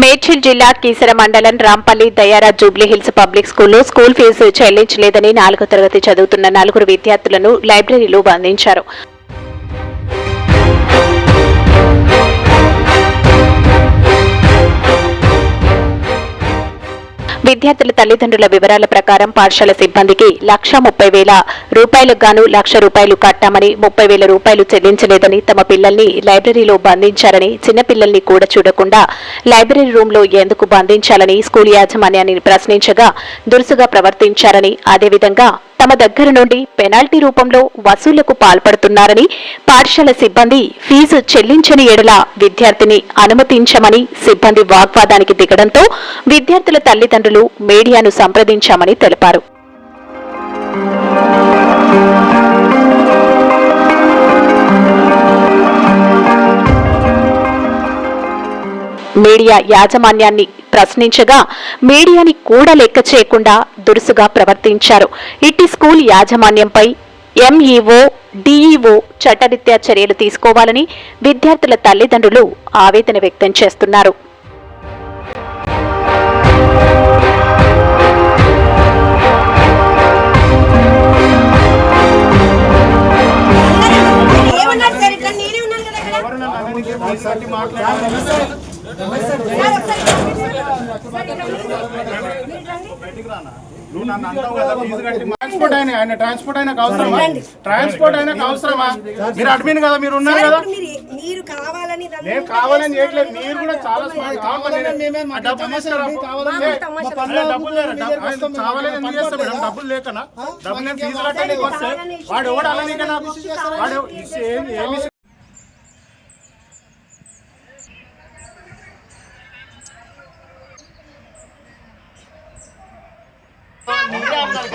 మేడ్చల్ జిల్లా కీసర మండలం Rampalli Dayara Jubilee Hills public స్కూల్లో స్కూల్ ఫీజు చెల్లించలేదని నాలుగో తరగతి చదువుతున్న నలుగురు విద్యార్థులను లైబ్రరీలో బంధించారు. విద్యార్థుల తల్లిదండ్రుల వివరాల ప్రకారం పాఠశాల సిబ్బందికి లక్ష ముప్పై వేల రూపాయలకు గాను లక్ష రూపాయలు కట్టామని ముప్పై వేల రూపాయలు చెల్లించలేదని తమ పిల్లల్ని లైబ్రరీలో బంధించారని చిన్నపిల్లల్ని కూడా చూడకుండా లైబ్రరీ రూంలో ఎందుకు బంధించాలని స్కూల్ యాజమాన్యాన్ని ప్రశ్నించగా దురుసుగా ప్రవర్తించారని అదేవిధంగా తమ దగ్గర నుండి పెనాల్టీ రూపంలో వసూళ్ళకు పాల్పడుతున్నారని పాఠశాల సిబ్బంది ఫీజు చెల్లించని ఎడల విద్యార్థిని అనుమతించమని సిబ్బంది వాగ్వాదానికి దిగడంతో విద్యార్థుల తల్లిదండ్రులు మీడియాను సంప్రదించామని తెలిపారు. మీడియా యాజమాన్యాన్ని ప్రశ్నించగా మీడియాని కూడా లెక్క చేయకుండా దురుసుగా ప్రవర్తించారు. ఇట్టి స్కూల్ యాజమాన్యంపై ఎంఈఓ డిఈఓ చట్టరీత్యా చర్యలు తీసుకోవాలని విద్యార్థుల తల్లిదండ్రులు ఆవేదన వ్యక్తం చేస్తున్నారు. ట్రాన్స్పోర్ట్ అయినా ఆయన ట్రాన్స్పోర్ట్ అయినా అవసరమా? ట్రాన్స్పోర్ట్ అయినా అవసరమా? మీరు అడ్మిన్ కదా మీరు ఉన్నారు కదా మీరు కావాలని నేను కావాలని చేయట్లేదు. మీరు కూడా చాలా స్మార్ట్ డబ్బులు లేకనా? డబ్బులు నేను ఫీజు వస్తే వాడు ఎవడు అలా నీకు నాకు వాడు ఏమి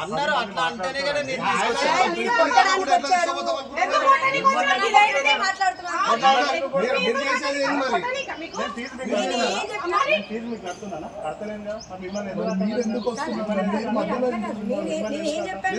అన్నారు అట్లా అంటేనే కదా నేను మీరు చెప్తారు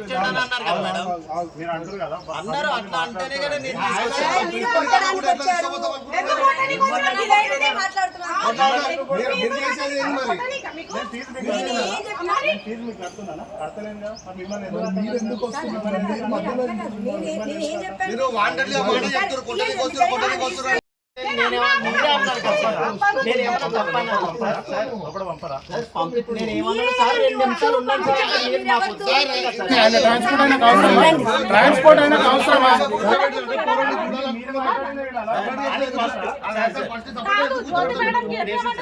అన్నారు సార్ నేను సార్ వచ్చానని అన్నారు కదా మేడం. మీరు అంటారు కదా అన్నారు అట్లా అంటేనే కదా నేను మీరు మాట చెప్తారు. వస్తారు ట్రాన్స్పోర్ట్ అయినా అవసరమా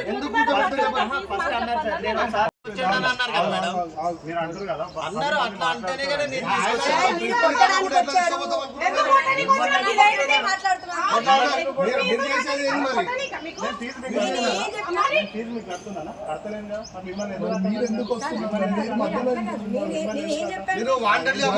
ఎందుకు ఫస్ట్ అన్నారు కదా మేడం? మీరు అంటారు కదా. అన్నారు అట్లా అంటేనే కదా నేను మీరు. ఎందుకు వస్తున్నారు? మీరు మధ్యలో